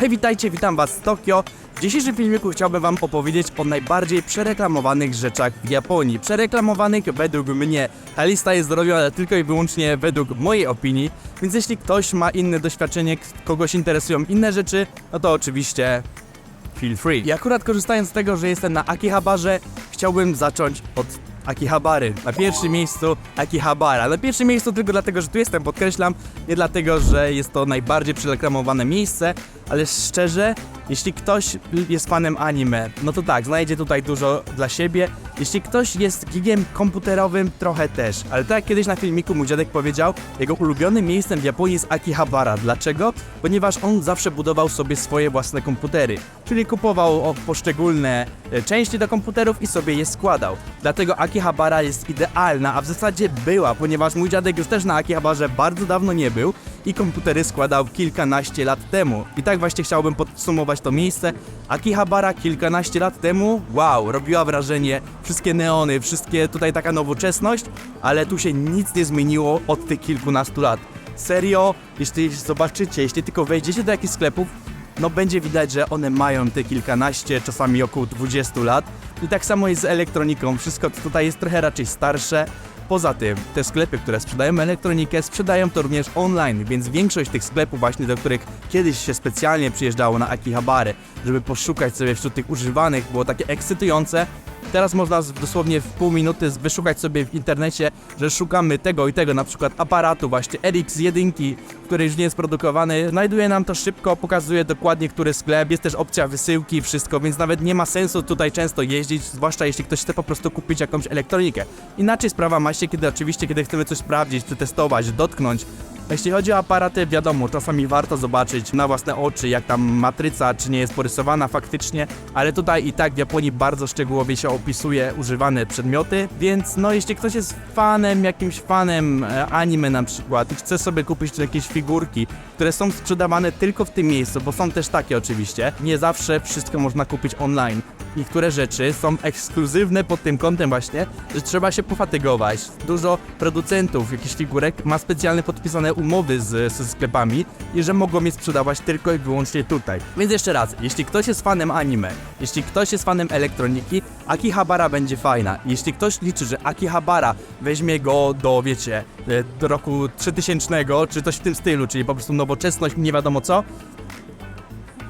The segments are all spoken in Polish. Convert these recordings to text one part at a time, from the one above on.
Hej, witajcie, witam was z Tokio. W dzisiejszym filmiku chciałbym wam opowiedzieć o najbardziej przereklamowanych rzeczach w Japonii. Przereklamowanych według mnie. Ta lista jest zrobiona tylko i wyłącznie według mojej opinii, więc jeśli ktoś ma inne doświadczenie, kogoś interesują inne rzeczy, no to oczywiście feel free. I akurat korzystając z tego, że jestem na Akihabarze, chciałbym zacząć od Akihabary. Na pierwszym miejscu Akihabara. Na pierwszym miejscu tylko dlatego, że tu jestem, podkreślam, nie dlatego, że jest to najbardziej przereklamowane miejsce, ale szczerze, jeśli ktoś jest fanem anime, no to tak, znajdzie tutaj dużo dla siebie. Jeśli ktoś jest gigiem komputerowym, trochę też. Ale tak jak kiedyś na filmiku mój dziadek powiedział, jego ulubionym miejscem w Japonii jest Akihabara. Dlaczego? Ponieważ on zawsze budował sobie swoje własne komputery. Czyli kupował poszczególne e, części do komputerów i sobie je składał. Dlatego Akihabara jest idealna, a w zasadzie była, ponieważ mój dziadek już też na Akihabarze bardzo dawno nie był i komputery składał kilkanaście lat temu. I tak właśnie chciałbym podsumować to miejsce. Akihabara kilkanaście lat temu, wow, robiła wrażenie, wszystkie neony, wszystkie tutaj taka nowoczesność, ale tu się nic nie zmieniło od tych kilkunastu lat. Serio, jeśli zobaczycie, jeśli tylko wejdziecie do jakichś sklepów, no będzie widać, że one mają te kilkanaście, czasami około 20 lat. I tak samo jest z elektroniką, wszystko tutaj jest trochę raczej starsze. Poza tym, te sklepy, które sprzedają elektronikę, sprzedają to również online, więc większość tych sklepów właśnie, do których kiedyś się specjalnie przyjeżdżało na Akihabary, żeby poszukać sobie wśród tych używanych, było takie ekscytujące, Teraz można dosłownie w pół minuty wyszukać sobie w internecie, że szukamy tego i tego, na przykład aparatu właśnie RX1, który już nie jest produkowany. Znajduje nam to szybko, pokazuje dokładnie, który sklep, jest też opcja wysyłki, wszystko, więc nawet nie ma sensu tutaj często jeździć, zwłaszcza jeśli ktoś chce po prostu kupić jakąś elektronikę. Inaczej sprawa ma się, kiedy oczywiście, kiedy chcemy coś sprawdzić, przetestować, dotknąć, jeśli chodzi o aparaty, wiadomo, czasami warto zobaczyć na własne oczy, jak tam matryca, czy nie jest porysowana faktycznie, ale tutaj i tak w Japonii bardzo szczegółowo się opisuje używane przedmioty, więc no jeśli ktoś jest fanem, jakimś fanem e, anime na przykład i chce sobie kupić jakieś figurki, które są sprzedawane tylko w tym miejscu, bo są też takie oczywiście, nie zawsze wszystko można kupić online. Niektóre rzeczy są ekskluzywne pod tym kątem właśnie, że trzeba się pofatygować. Dużo producentów jakichś figurek ma specjalnie podpisane umowy z, ze sklepami i że mogą je sprzedawać tylko i wyłącznie tutaj. Więc jeszcze raz, jeśli ktoś jest fanem anime, jeśli ktoś jest fanem elektroniki, Akihabara będzie fajna. Jeśli ktoś liczy, że Akihabara weźmie go do, wiecie, e, do roku 3000 czy coś w tym stylu, czyli po prostu nowoczesność, nie wiadomo co,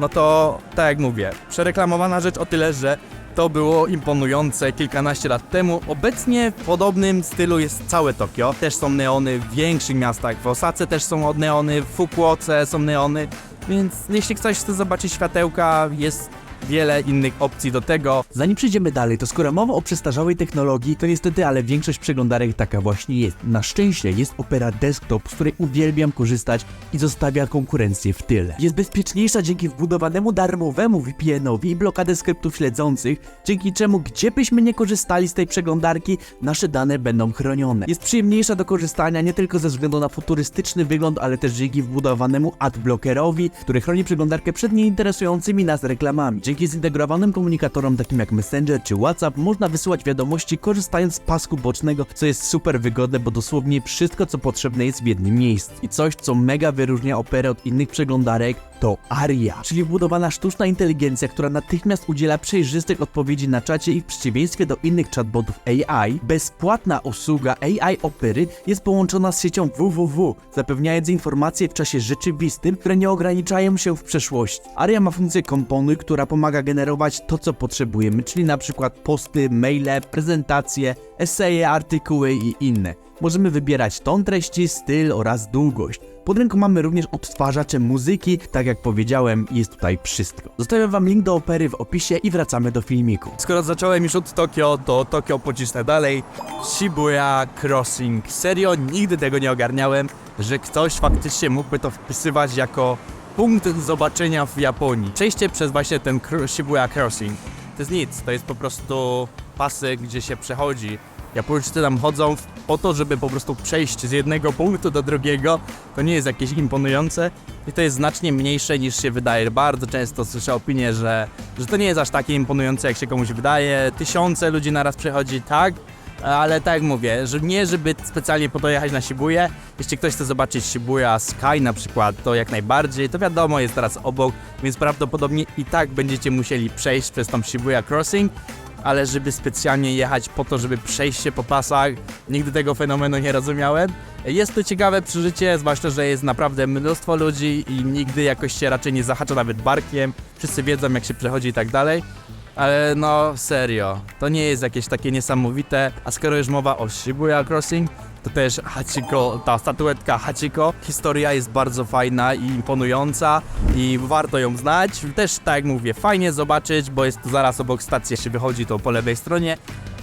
no to tak jak mówię, przereklamowana rzecz o tyle, że to było imponujące kilkanaście lat temu. Obecnie w podobnym stylu jest całe Tokio. Też są neony w większych miastach. W Osace też są neony, w Fukuoce są neony. Więc jeśli ktoś chce zobaczyć światełka, jest wiele innych opcji do tego. Zanim przejdziemy dalej, to skoro mowa o przestarzałej technologii, to niestety, ale większość przeglądarek taka właśnie jest. Na szczęście jest Opera Desktop, z której uwielbiam korzystać i zostawia konkurencję w tyle. Jest bezpieczniejsza dzięki wbudowanemu darmowemu VPN-owi i blokadę skryptów śledzących, dzięki czemu gdzie byśmy nie korzystali z tej przeglądarki, nasze dane będą chronione. Jest przyjemniejsza do korzystania nie tylko ze względu na futurystyczny wygląd, ale też dzięki wbudowanemu adblockerowi, który chroni przeglądarkę przed nieinteresującymi nas reklamami. Dzięki zintegrowanym komunikatorom takim jak Messenger czy WhatsApp można wysyłać wiadomości korzystając z pasku bocznego, co jest super wygodne, bo dosłownie wszystko co potrzebne jest w jednym miejscu. I coś co mega wyróżnia Operę od innych przeglądarek to ARIA, czyli wbudowana sztuczna inteligencja, która natychmiast udziela przejrzystych odpowiedzi na czacie i w przeciwieństwie do innych chatbotów AI, bezpłatna usługa AI Opery jest połączona z siecią www, zapewniając informacje w czasie rzeczywistym, które nie ograniczają się w przeszłości. ARIA ma funkcję komponuj, która pomaga generować to, co potrzebujemy, czyli na przykład posty, maile, prezentacje, eseje, artykuły i inne. Możemy wybierać ton treści, styl oraz długość. Pod ręką mamy również odtwarzacze muzyki, tak jak powiedziałem, jest tutaj wszystko. Zostawiam wam link do opery w opisie i wracamy do filmiku. Skoro zacząłem już od Tokio, to Tokio pocisnę dalej. Shibuya Crossing. Serio, nigdy tego nie ogarniałem, że ktoś faktycznie mógłby to wpisywać jako punkt zobaczenia w Japonii. Przejście przez właśnie ten Shibuya Crossing. To jest nic, to jest po prostu pasy, gdzie się przechodzi. Japończycy tam chodzą po to, żeby po prostu przejść z jednego punktu do drugiego. To nie jest jakieś imponujące i to jest znacznie mniejsze niż się wydaje. Bardzo często słyszę opinię, że, że to nie jest aż takie imponujące, jak się komuś wydaje. Tysiące ludzi naraz przechodzi, tak, Ale tak jak mówię, że nie żeby specjalnie po to jechać na Shibuya. Jeśli ktoś chce zobaczyć Shibuya Sky na przykład, to jak najbardziej. To wiadomo, jest teraz obok, więc prawdopodobnie i tak będziecie musieli przejść przez tą Shibuya Crossing. Ale żeby specjalnie jechać po to, żeby przejść się po pasach, nigdy tego fenomenu nie rozumiałem. Jest to ciekawe przeżycie, zwłaszcza, że jest naprawdę mnóstwo ludzi i nigdy jakoś się raczej nie zahacza nawet barkiem. Wszyscy wiedzą, jak się przechodzi i tak dalej. Ale no serio, to nie jest jakieś takie niesamowite, a skoro już mowa o Shibuya Crossing, to też Hachiko, ta statuetka Hachiko, historia jest bardzo fajna i imponująca i warto ją znać. Też tak jak mówię, fajnie zobaczyć, bo jest to zaraz obok stacji, się wychodzi to po lewej stronie,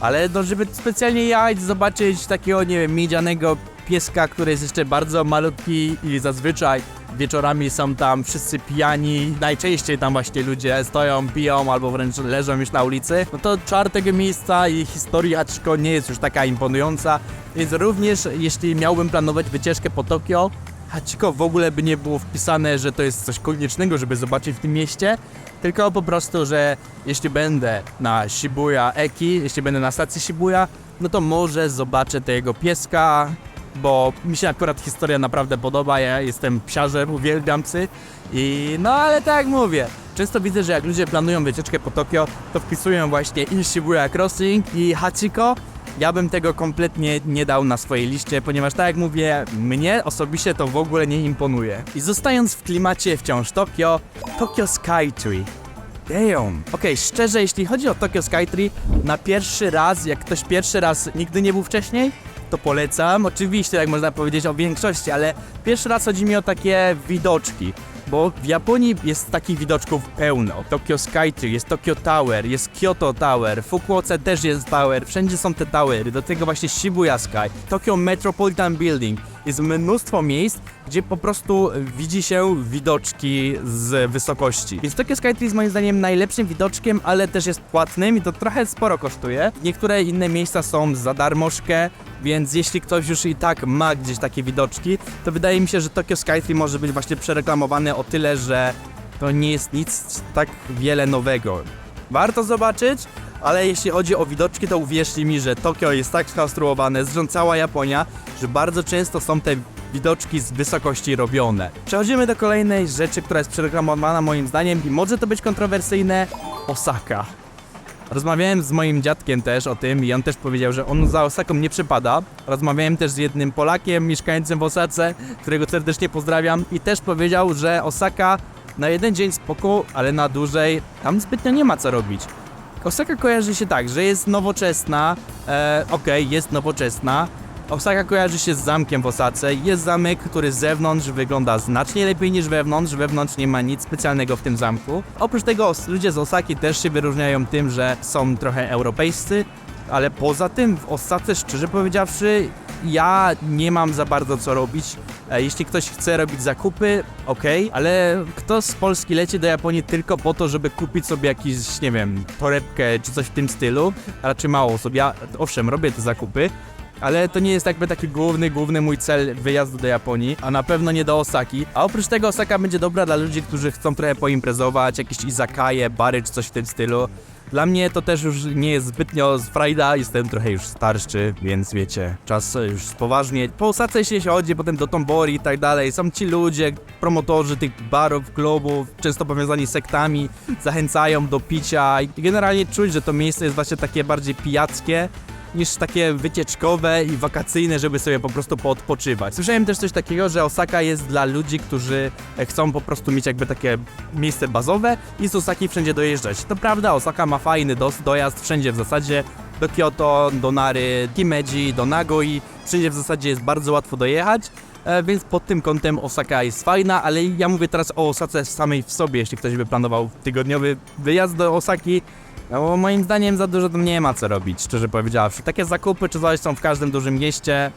ale no żeby specjalnie jechać, zobaczyć takiego, nie wiem, miedzianego pieska, który jest jeszcze bardzo malutki i zazwyczaj wieczorami są tam wszyscy pijani, najczęściej tam właśnie ludzie stoją, piją albo wręcz leżą już na ulicy, no to czar tego miejsca i historia Hachiko nie jest już taka imponująca, więc również jeśli miałbym planować wycieczkę po Tokio, Hachiko w ogóle by nie było wpisane, że to jest coś koniecznego, żeby zobaczyć w tym mieście, tylko po prostu, że jeśli będę na Shibuya Eki, jeśli będę na stacji Shibuya, no to może zobaczę tego pieska, bo mi się akurat historia naprawdę podoba, ja jestem psiarzem, uwielbiam psy i no ale tak mówię, często widzę, że jak ludzie planują wycieczkę po Tokio, to wpisują właśnie i Shibuya Crossing i Hachiko, ja bym tego kompletnie nie dał na swojej liście, ponieważ tak jak mówię, mnie osobiście to w ogóle nie imponuje. I zostając w klimacie wciąż Tokio, Tokyo Skytree. Damn. Okej, szczerze, jeśli chodzi o Tokyo Skytree, na pierwszy raz, jak ktoś pierwszy raz nigdy nie był wcześniej, to polecam. Oczywiście, jak można powiedzieć o większości, ale pierwszy raz chodzi mi o takie widoczki. Bo w Japonii jest takich widoczków pełno. Tokyo Skytree, jest Tokyo Tower, jest Kyoto Tower, w Fukuoce też jest tower, wszędzie są te towery, do tego właśnie Shibuya Sky, Tokyo Metropolitan Building. Jest mnóstwo miejsc, gdzie po prostu widzi się widoczki z wysokości. Więc Tokyo Skytree jest moim zdaniem najlepszym widoczkiem, ale też jest płatnym i to trochę sporo kosztuje. Niektóre inne miejsca są za darmożkę, więc jeśli ktoś już i tak ma gdzieś takie widoczki, to wydaje mi się, że Tokyo Skytree może być właśnie przereklamowany o tyle, że to nie jest nic tak wiele nowego. Warto zobaczyć, ale jeśli chodzi o widoczki, to uwierzcie mi, że Tokio jest tak skonstruowane, zresztą cała Japonia, że bardzo często są te widoczki z wysokości robione. Przechodzimy do kolejnej rzeczy, która jest przereklamowana moim zdaniem i może to być kontrowersyjne. Osaka. Rozmawiałem z moim dziadkiem też o tym i on też powiedział, że on za Osaką nie przypada. Rozmawiałem też z jednym Polakiem mieszkającym w Osace, którego serdecznie pozdrawiam i też powiedział, że Osaka na jeden dzień spoko, ale na dłużej tam zbytnio nie ma co robić. Osaka kojarzy się tak, że jest nowoczesna, e, okej, jest nowoczesna. Osaka kojarzy się z zamkiem w Osace. Jest zamek, który z zewnątrz wygląda znacznie lepiej niż wewnątrz. Wewnątrz nie ma nic specjalnego w tym zamku. Oprócz tego ludzie z Osaki też się wyróżniają tym, że są trochę europejscy, ale poza tym w Osace, szczerze powiedziawszy, ja nie mam za bardzo co robić. E, Jeśli ktoś chce robić zakupy, okej, ale kto z Polski leci do Japonii tylko po to, żeby kupić sobie jakiś, nie wiem, torebkę czy coś w tym stylu? Raczej mało osób. Ja, owszem, robię te zakupy, ale to nie jest jakby taki główny, główny mój cel wyjazdu do Japonii, a na pewno nie do Osaki. A oprócz tego Osaka będzie dobra dla ludzi, którzy chcą trochę poimprezować, jakieś izakaje, bary czy coś w tym stylu. Dla mnie to też już nie jest zbytnio z frajda, jestem trochę już starszy, więc wiecie, czas już poważnie. Po Osace się chodzi, potem do Tombori i tak dalej, są ci ludzie, promotorzy tych barów, klubów, często powiązani z sektami, zachęcają do picia i generalnie czuć, że to miejsce jest właśnie takie bardziej pijackie, niż takie wycieczkowe i wakacyjne, żeby sobie po prostu poodpoczywać. Słyszałem też coś takiego, że Osaka jest dla ludzi, którzy e, chcą po prostu mieć jakby takie miejsce bazowe i z Osaki wszędzie dojeżdżać. To prawda, Osaka ma fajny dojazd wszędzie w zasadzie, do Kyoto, do Nary, Himeji, do Nagoi, wszędzie w zasadzie jest bardzo łatwo dojechać. E, więc pod tym kątem Osaka jest fajna, ale ja mówię teraz o Osace samej w sobie, jeśli ktoś by planował tygodniowy wyjazd do Osaki, no bo moim zdaniem za dużo tam nie ma co robić, szczerze powiedziawszy. Takie zakupy czy coś są w każdym dużym mieście.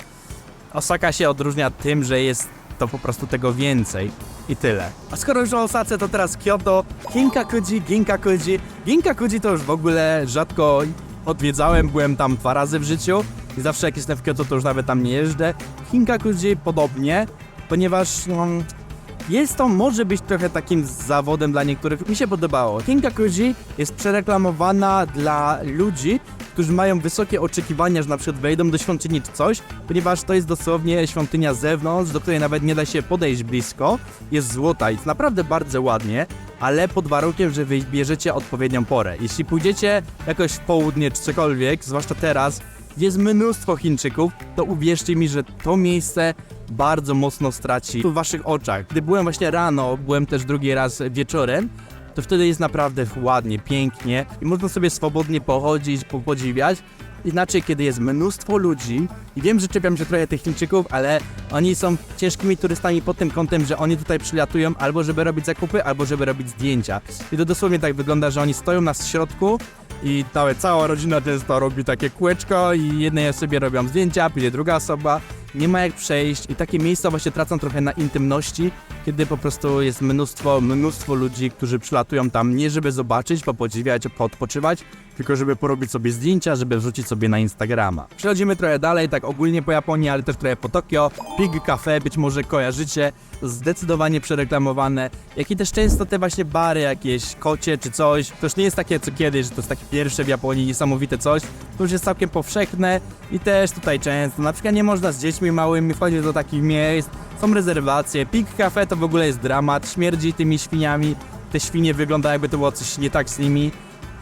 Osaka się odróżnia tym, że jest to po prostu tego więcej i tyle. A skoro już o Osace, to teraz Kyoto, Ginkakuji, Ginkakuji. Ginkakuji to już w ogóle rzadko odwiedzałem, byłem tam dwa razy w życiu i zawsze jak jestem w Kyoto, to już nawet tam nie jeżdżę. Ginkakuji podobnie, ponieważ no, jest to, może być trochę takim zawodem dla niektórych. Mi się podobało. Kinga Koji jest przereklamowana dla ludzi, którzy mają wysokie oczekiwania, że na przykład wejdą do świątyni czy coś, ponieważ to jest dosłownie świątynia z zewnątrz, do której nawet nie da się podejść blisko. Jest złota i naprawdę bardzo ładnie, ale pod warunkiem, że wy bierzecie odpowiednią porę. Jeśli pójdziecie jakoś w południe czy cokolwiek, zwłaszcza teraz, gdzie jest mnóstwo Chińczyków, to uwierzcie mi, że to miejsce bardzo mocno straci w waszych oczach. Gdy byłem właśnie rano, byłem też drugi raz wieczorem, to wtedy jest naprawdę ładnie, pięknie i można sobie swobodnie pochodzić, po- podziwiać. Inaczej, kiedy jest mnóstwo ludzi i wiem, że czepiam się trochę tych Chińczyków, ale oni są ciężkimi turystami pod tym kątem, że oni tutaj przylatują albo żeby robić zakupy, albo żeby robić zdjęcia. I to dosłownie tak wygląda, że oni stoją na środku i całe, cała rodzina często robi takie kółeczko i jednej osobie robią zdjęcia, później druga osoba. Nie ma jak przejść i takie miejsca właśnie tracą trochę na intymności, kiedy po prostu jest mnóstwo, mnóstwo ludzi, którzy przylatują tam nie żeby zobaczyć, popodziwiać, poodpoczywać, tylko żeby porobić sobie zdjęcia, żeby wrzucić sobie na Instagrama. Przechodzimy trochę dalej, tak ogólnie po Japonii, ale też trochę po Tokio. Pig Cafe, być może kojarzycie, zdecydowanie przereklamowane, jak i też często te właśnie bary jakieś, kocie czy coś. To już nie jest takie co kiedyś, że to jest takie pierwsze w Japonii, niesamowite coś. To już jest całkiem powszechne i też tutaj często. Na przykład nie można z dziećmi małymi wchodzić do takich miejsc, są rezerwacje. Pig Cafe to w ogóle jest dramat, śmierdzi tymi świniami. Te świnie wygląda jakby to było coś nie tak z nimi.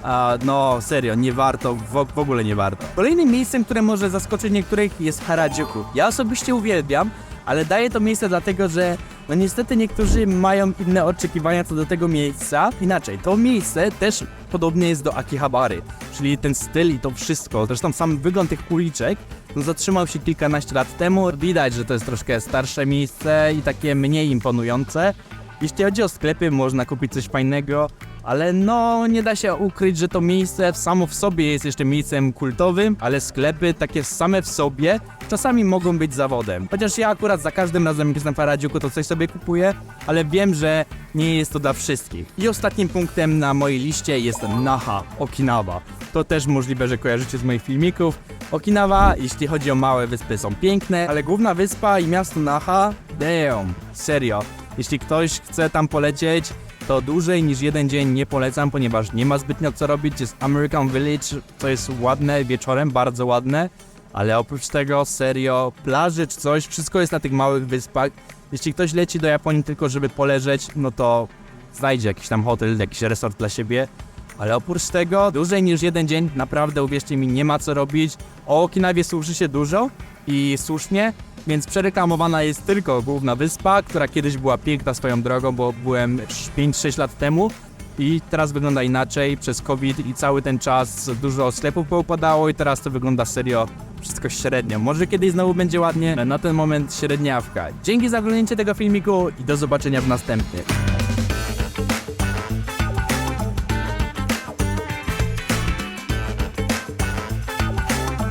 A, no, serio, nie warto, w, w ogóle nie warto. Kolejnym miejscem, które może zaskoczyć niektórych jest Harajuku. Ja osobiście uwielbiam, ale daję to miejsce dlatego, że no niestety niektórzy mają inne oczekiwania co do tego miejsca. Inaczej, to miejsce też podobnie jest do Akihabary, czyli ten styl i to wszystko. Zresztą sam wygląd tych uliczek no, zatrzymał się kilkanaście lat temu. Widać, że to jest troszkę starsze miejsce i takie mniej imponujące. Jeśli chodzi o sklepy, można kupić coś fajnego, ale no nie da się ukryć, że to miejsce samo w sobie jest jeszcze miejscem kultowym, ale sklepy takie same w sobie czasami mogą być zawodem. Chociaż ja akurat za każdym razem jak jestem w Harajuku to coś sobie kupuję, ale wiem, że nie jest to dla wszystkich. I ostatnim punktem na mojej liście jest Naha, Okinawa. To też możliwe, że kojarzycie z moich filmików. Okinawa, jeśli chodzi o małe wyspy, są piękne, ale główna wyspa i miasto Naha, damn, serio. Jeśli ktoś chce tam polecieć, to dłużej niż jeden dzień nie polecam, ponieważ nie ma zbytnio co robić. Jest American Village, to jest ładne wieczorem, bardzo ładne, ale oprócz tego, serio, plaży czy coś, wszystko jest na tych małych wyspach. Jeśli ktoś leci do Japonii tylko żeby poleżeć, no to znajdzie jakiś tam hotel, jakiś resort dla siebie. Ale oprócz tego, dłużej niż jeden dzień, naprawdę uwierzcie mi, nie ma co robić. O Okinawie słyszy się dużo i słusznie, więc przereklamowana jest tylko główna wyspa, która kiedyś była piękna swoją drogą, bo byłem 5-6 lat temu i teraz wygląda inaczej przez COVID i cały ten czas dużo sklepów poupadało i teraz to wygląda serio wszystko średnio. Może kiedyś znowu będzie ładnie, na ten moment średniawka. Dzięki za oglądnięcie tego filmiku i do zobaczenia w następnym.